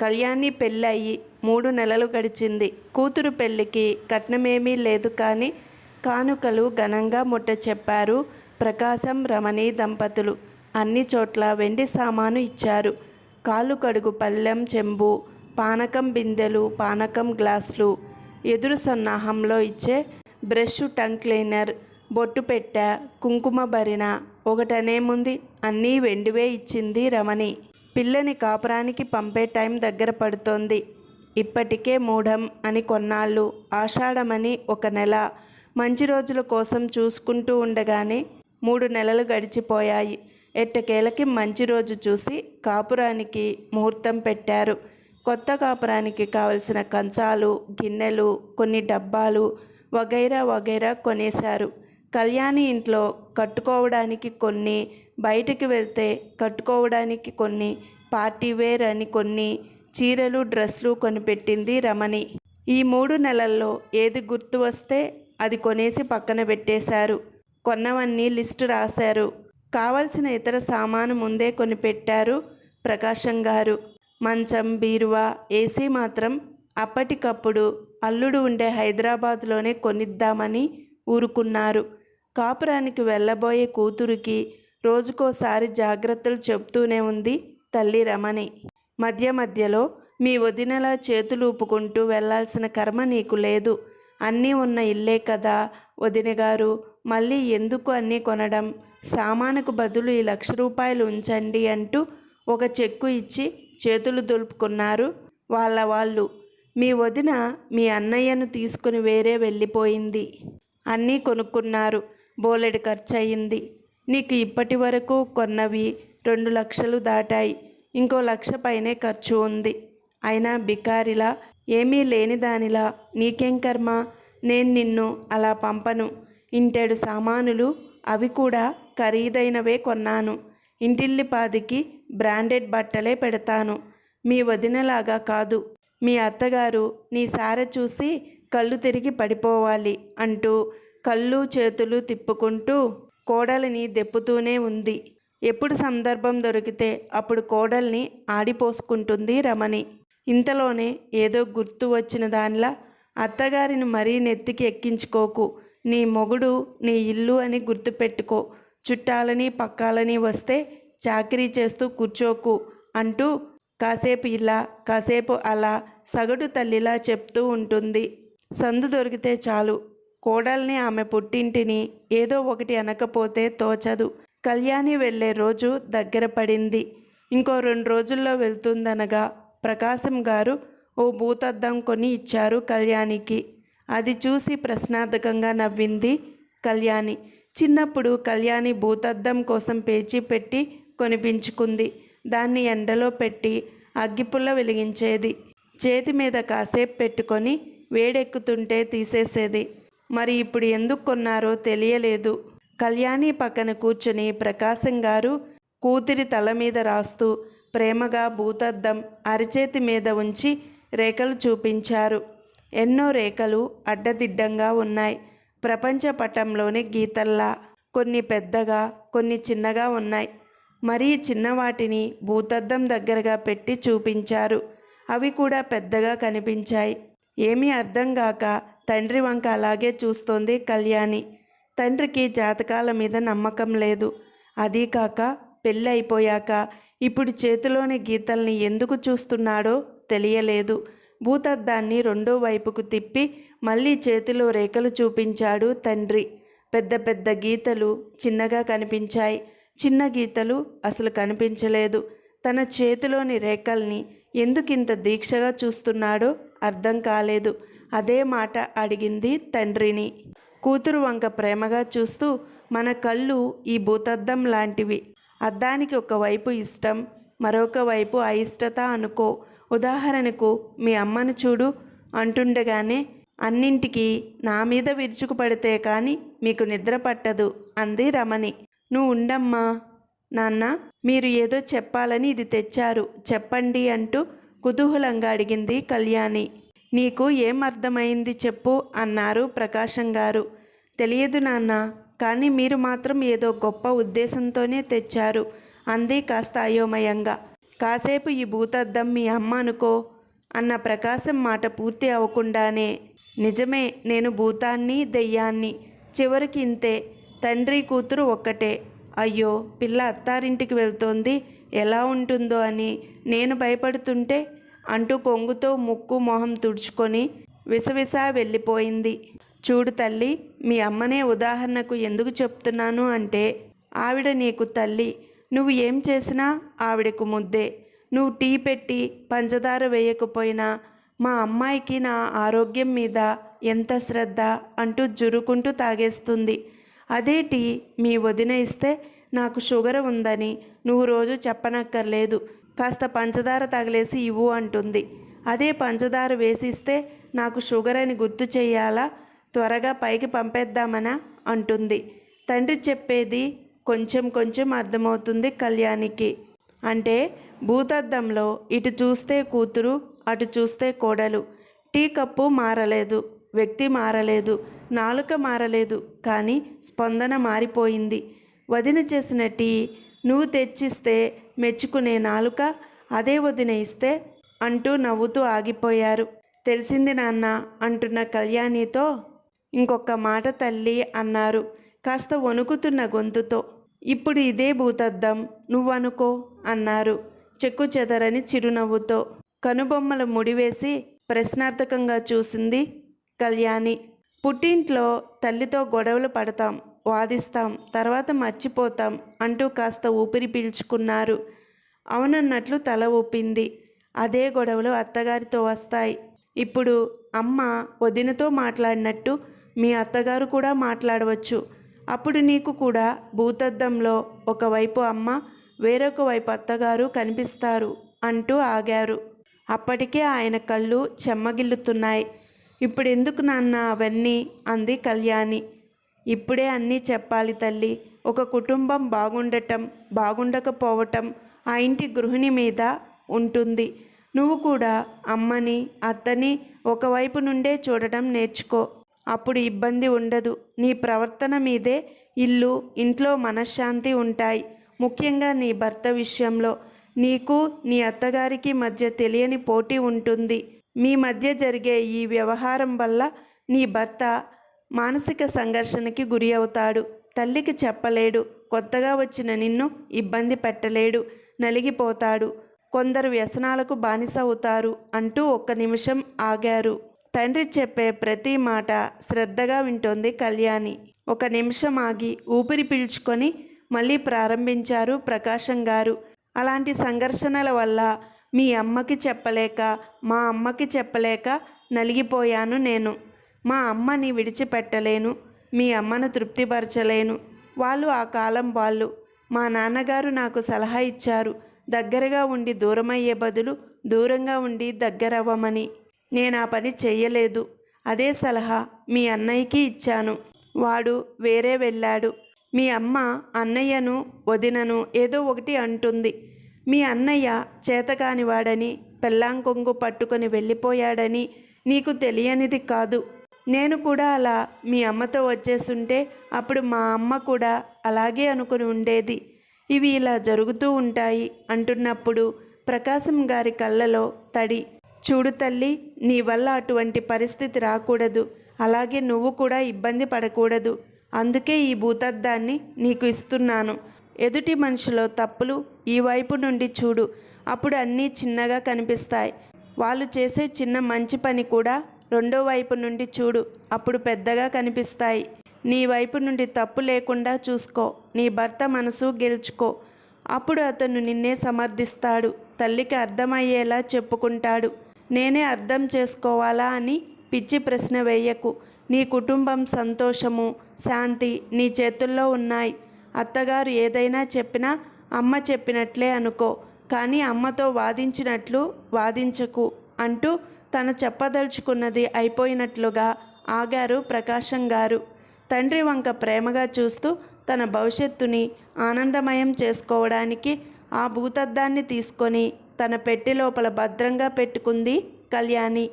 కళ్యాణి పెళ్ళయి మూడు నెలలు గడిచింది. కూతురు పెళ్ళికి కట్నమేమీ లేదు కానీ కానుకలు ఘనంగా ముట్ట చెప్పారు ప్రకాశం రమణి దంపతులు. అన్ని చోట్ల వెండి సామాను ఇచ్చారు. కాలు కడుగు పళ్ళెం చెంబు పానకం బిందెలు పానకం గ్లాసులు ఎదురు సన్నాహంలో ఇచ్చే బ్రష్ టంగ్ క్లీనర్ బొట్టు పెట్ట కుంకుమ భరిన ఒకటనేముంది? అన్నీ వెండివే ఇచ్చింది రమణి. పిల్లని కాపురానికి పంపే టైం దగ్గర పడుతోంది. ఇప్పటికే మూఢం అని కొన్నాళ్ళు. ఆషాఢమని ఒక నెల. మంచి రోజుల కోసం చూసుకుంటూ ఉండగానే మూడు నెలలు గడిచిపోయాయి. ఎట్టకేలకి మంచి రోజు చూసి కాపురానికి ముహూర్తం పెట్టారు. కొత్త కాపురానికి కావలసిన కంచాలు గిన్నెలు కొన్ని డబ్బాలు వగైరా వగైరా కొనేశారు. కళ్యాణి ఇంట్లో కట్టుకోవడానికి కొన్ని బయటికి వెళ్తే కట్టుకోవడానికి కొన్ని పార్టీ వేర్ అని కొన్ని చీరలు డ్రెస్లు కొనిపెట్టింది రమణి. ఈ మూడు నెలల్లో ఏది గుర్తు వస్తే అది కొనేసి పక్కన పెట్టేశారు. కొన్నవన్నీ లిస్టు రాశారు. కావలసిన ఇతర సామాను ముందే కొనిపెట్టారు ప్రకాశం గారు. మంచం బీరువా ఏసీ మాత్రం అప్పటికప్పుడు అల్లుడు ఉండే హైదరాబాద్లోనే కొనిద్దామని ఊరుకున్నారు. కాపురానికి వెళ్ళబోయే కూతురికి రోజుకోసారి జాగ్రత్తలు చెప్తూనే ఉంది తల్లి రమణి. మధ్య మధ్యలో మీ వదినలా చేతులు ఊపుకుంటూ వెళ్ళాల్సిన కర్మ నీకు లేదు. అన్నీ ఉన్న ఇల్లే కదా వదినగారు. మళ్ళీ ఎందుకు అన్నీ కొనడం? సామానుకు బదులు ఈ లక్ష రూపాయలు ఉంచండి అంటూ ఒక చెక్కు ఇచ్చి చేతులు దులుపుకున్నారు వాళ్ళ వాళ్ళు. మీ వదిన మీ అన్నయ్యను తీసుకుని వేరే వెళ్ళిపోయింది. అన్నీ కొనుక్కున్నారు. బోలెడు ఖర్చు అయింది నీకు ఇప్పటి వరకు కొన్నవి రెండు లక్షలు దాటాయి. ఇంకో లక్ష పైనే ఖర్చు ఉంది. అయినా బికారిలా ఏమీ లేని దానిలా నీకేం కర్మ? నేను నిన్ను అలా పంపను. ఇంటెడు సామానులు అవి కూడా ఖరీదైనవే కొన్నాను. ఇంటిల్లిపాదికి బ్రాండెడ్ బట్టలే పెడతాను. మీ వదినలాగా కాదు. మీ అత్తగారు నీ సార చూసి కళ్ళు తిరిగి పడిపోవాలి అంటూ కళ్ళు చేతులు తిప్పుకుంటూ కోడలిని దెప్పుతూనే ఉంది. ఎప్పుడు సందర్భం దొరికితే అప్పుడు కోడల్ని ఆడిపోసుకుంటుంది రమణి. ఇంతలోనే ఏదో గుర్తు వచ్చిన దానిలా అత్తగారిని మరీ నెత్తికి ఎక్కించుకోకు. నీ మొగుడు నీ ఇల్లు అని గుర్తుపెట్టుకో. చుట్టాలని పక్కాలని వస్తే చాకరీ చేస్తూ కూర్చోకు అంటూ కాసేపు ఇలా కాసేపు అలా సగటు తల్లిలా చెప్తూ ఉంటుంది. సందు దొరికితే చాలు. కోడల్ని ఆమె పుట్టింటిని ఏదో ఒకటి అనకపోతే తోచదు. కళ్యాణి వెళ్ళే రోజు దగ్గర పడింది. ఇంకో రెండు రోజుల్లో వెళ్తుందనగా ప్రకాశం గారు ఓ భూతద్దం కొని ఇచ్చారు కళ్యాణికి. అది చూసి ప్రశ్నార్థకంగా నవ్వింది కళ్యాణి. చిన్నప్పుడు కళ్యాణి భూతద్దం కోసం పేచీ పెట్టి కొనిపించుకుంది. దాన్ని ఎండలో పెట్టి అగ్గిపుల్ల వెలిగించేది. చేతి మీద కాసేపు పెట్టుకొని వేడెక్కుతుంటే తీసేసేది. మరి ఇప్పుడు ఎందుకు కొన్నారో తెలియలేదు. కళ్యాణి పక్కన కూర్చుని ప్రకాశం గారు కూతురి తల మీద రాస్తూ ప్రేమగా భూతద్దం అరిచేతి మీద ఉంచి రేఖలు చూపించారు. ఎన్నో రేఖలు అడ్డదిడ్డంగా ఉన్నాయి. ప్రపంచ పటంలోని గీతల్లా కొన్ని పెద్దగా కొన్ని చిన్నగా ఉన్నాయి. మరీ చిన్నవాటిని భూతద్దం దగ్గరగా పెట్టి చూపించారు. అవి కూడా పెద్దగా కనిపించాయి. ఏమీ అర్థం కాక తండ్రి వంక అలాగే చూస్తోంది కళ్యాణి. తండ్రికి జాతకాల మీద నమ్మకం లేదు. అదీ కాక పెళ్ళి అయిపోయాక ఇప్పుడు చేతిలోని గీతల్ని ఎందుకు చూస్తున్నాడో తెలియలేదు. భూతద్దాన్ని రెండో వైపుకు తిప్పి మళ్ళీ చేతిలో రేఖలు చూపించాడు తండ్రి. పెద్ద పెద్ద గీతలు చిన్నగా కనిపించాయి. చిన్న గీతలు అసలు కనిపించలేదు. తన చేతిలోని రేఖల్ని ఎందుకింత దీక్షగా చూస్తున్నాడో అర్థం కాలేదు. అదే మాట అడిగింది తండ్రిని. కూతురు వంక ప్రేమగా చూస్తూ మన కళ్ళు ఈ భూతద్దం లాంటివి. అద్దానికి ఒకవైపు ఇష్టం మరొక వైపు అయిష్టత అనుకో. ఉదాహరణకు మీ అమ్మను చూడు అంటుండగానే అన్నింటికి నా మీద విరుచుకుపడితే కానీ మీకు నిద్ర పట్టదు అంది రమణి. నువ్వు ఉండమ్మా నాన్న మీరు ఏదో చెప్పాలని ఇది తెచ్చారు. చెప్పండి అంటూ కుతూహలంగా అడిగింది కళ్యాణి. నీకు ఏం అర్థమైంది చెప్పు అన్నారు ప్రకాశం గారు. తెలియదు నాన్న కానీ మీరు మాత్రం ఏదో గొప్ప ఉద్దేశంతోనే తెచ్చారు అంది కాస్త అయోమయంగా. కాసేపు ఈ భూతద్దం మీ అమ్మ అనుకో అన్న ప్రకాశం మాట పూర్తి అవ్వకుండానే. నిజమే నేను భూతాన్ని దెయ్యాన్ని చివరికి ఇంతే తండ్రి కూతురు ఒక్కటే. అయ్యో పిల్ల అత్తారింటికి వెళ్తోంది ఎలా ఉంటుందో అని నేను భయపడుతుంటే అంటూ కొంగుతో ముక్కు మొహం తుడుచుకొని విసవిస వెళ్ళిపోయింది. చూడు తల్లి మీ అమ్మనే ఉదాహరణకు ఎందుకు చెప్తున్నాను అంటే ఆవిడ నీకు తల్లి నువ్వు ఏం చేసినా ఆవిడకు ముద్దే. నువ్వు టీ పెట్టి పంచదార వేయకపోయినా మా అమ్మాయికి నా ఆరోగ్యం మీద ఎంత శ్రద్ధ అంటూ జురుకుంటూ తాగేస్తుంది. అదే టీ మీ వదిన ఇస్తే నాకు షుగర్ ఉందని నువ్వు రోజు చెప్పనక్కర్లేదు. కాస్త పంచదార తగిలేసి ఇవ్వు అంటుంది. అదే పంచదార వేసిస్తే నాకు షుగర్ అని గుర్తు చేయాలా? త్వరగా పైకి పంపేద్దామనా? అంటుంది. తండ్రి చెప్పేది కొంచెం కొంచెం అర్థమవుతుంది కళ్యాణికి. అంటే భూతద్దంలో ఇటు చూస్తే కూతురు అటు చూస్తే కోడలు. టీ కప్పు మారలేదు. వ్యక్తి మారలేదు నాలుక మారలేదు కానీ స్పందన మారిపోయింది. వదిన చేసిన టీ నువ్వు తెచ్చిస్తే మెచ్చుకునే నాలుక అదే వదిన ఇస్తే అంటూ నవ్వుతూ ఆగిపోయారు. తెలిసింది నాన్న అంటున్న కళ్యాణితో ఇంకొక మాట తల్లి అన్నారు కాస్త వణుకుతున్న గొంతుతో. ఇప్పుడు ఇదే భూతద్దం నువ్వనుకో అన్నారు చెక్కు చెదరని చిరునవ్వుతో. కనుబొమ్మలు ముడివేసి ప్రశ్నార్థకంగా చూసింది కళ్యాణి పుట్టింట్లో తల్లితో గొడవలు పడతాం వాదిస్తాం తర్వాత మర్చిపోతాం అంటూ కాస్త ఊపిరి పీల్చుకున్నారు. అవునన్నట్లు తల ఊపింది. అదే గొడవలు అత్తగారితో వస్తాయి. ఇప్పుడు అమ్మ వదినతో మాట్లాడినట్టు మీ అత్తగారు కూడా మాట్లాడవచ్చు. అప్పుడు నీకు కూడా భూతద్దంలో ఒకవైపు అమ్మ వేరొక వైపు అత్తగారు కనిపిస్తారు అంటూ ఆగారు. అప్పటికే ఆయన కళ్ళు చెమ్మగిల్లుతున్నాయి. ఇప్పుడు ఎందుకు నాన్న అవన్నీ? అంది కళ్యాణి. ఇప్పుడే అన్నీ చెప్పాలి తల్లి. ఒక కుటుంబం బాగుండటం బాగుండకపోవటం ఆ ఇంటి గృహిణి మీద ఉంటుంది. నువ్వు కూడా అమ్మని అత్తని ఒకవైపు నుండే చూడటం నేర్చుకో. అప్పుడు ఇబ్బంది ఉండదు. నీ ప్రవర్తన మీదే ఇల్లు ఇంట్లో మనశ్శాంతి ఉంటాయి. ముఖ్యంగా నీ భర్త విషయంలో నీకు నీ అత్తగారికి మధ్య తెలియని పోటీ ఉంటుంది. మీ మధ్య జరిగే ఈ వ్యవహారం వల్ల నీ భర్త మానసిక సంఘర్షణకి గురి అవుతాడు. తల్లికి చెప్పలేడు. కొత్తగా వచ్చిన నిన్ను ఇబ్బంది పెట్టలేడు. నలిగిపోతాడు. కొందరు వ్యసనాలకు బానిస అవుతారు అంటూ ఒక్క నిమిషం ఆగారు. తండ్రి చెప్పే ప్రతి మాట శ్రద్ధగా వింటోంది కళ్యాణి. ఒక నిమిషం ఆగి ఊపిరి పీల్చుకొని మళ్ళీ ప్రారంభించారు ప్రకాశం గారు. అలాంటి సంఘర్షణల వల్ల మీ అమ్మకి చెప్పలేక మా అమ్మకి చెప్పలేక నలిగిపోయాను నేను. మా అమ్మని విడిచిపెట్టలేను మీ అమ్మను తృప్తిపరచలేను. వాళ్ళు ఆ కాలం వాళ్ళు. మా నాన్నగారు నాకు సలహా ఇచ్చారు దగ్గరగా ఉండి దూరమయ్యే బదులు దూరంగా ఉండి దగ్గరవ్వమని. నేను ఆ పని చెయ్యలేదు. అదే సలహా మీ అన్నయ్యకి ఇచ్చాను. వాడు వేరే వెళ్ళాడు. మీ అమ్మ అన్నయ్యను వదినను ఏదో ఒకటి అంటుంది. మీ అన్నయ్య చేతకానివాడని పెళ్ళాంకొంగు పట్టుకొని వెళ్ళిపోయాడని నీకు తెలియనిది కాదు. నేను కూడా అలా మీ అమ్మతో వచ్చేసుంటే అప్పుడు మా అమ్మ కూడా అలాగే అనుకుని ఉండేది. ఇవి ఇలా జరుగుతూ ఉంటాయి అంటున్నప్పుడు ప్రకాశం గారి కళ్ళలో తడి. చూడు తల్లి నీ వల్ల అటువంటి పరిస్థితి రాకూడదు. అలాగే నువ్వు కూడా ఇబ్బంది పడకూడదు. అందుకే ఈ భూతద్దాన్ని నీకు ఇస్తున్నాను. ఎదుటి మనిషిలో తప్పులు ఈ వైపు నుండి చూడు. అప్పుడు అన్నీ చిన్నగా కనిపిస్తాయి. వాళ్ళు చేసే చిన్న మంచి పని కూడా రెండో వైపు నుండి చూడు. అప్పుడు పెద్దగా కనిపిస్తాయి. నీ వైపు నుండి తప్పు లేకుండా చూసుకో. నీ భర్త మనసు గెలుచుకో. అప్పుడు అతను నిన్నే సమర్థిస్తాడు. తల్లికి అర్థమయ్యేలా చెప్పుకుంటాడు. నేనే అర్థం చేసుకోవాలా అని పిచ్చి ప్రశ్న వేయకు. నీ కుటుంబం సంతోషము శాంతి నీ చేతుల్లో ఉన్నాయి. అత్తగారు ఏదైనా చెప్పినా అమ్మ చెప్పినట్లే అనుకో కానీ అమ్మతో వాదించినట్లు వాదించకు అంటూ తను చెప్పదలుచుకున్నది అయిపోయినట్లుగా ఆగారు ప్రకాశం గారు. తండ్రి వంక ప్రేమగా చూస్తూ తన భవిష్యత్తుని ఆనందమయం చేసుకోవడానికి ఆ భూతద్దాన్ని తీసుకొని తన పెట్టి లోపల భద్రంగా పెట్టుకుంది కళ్యాణి.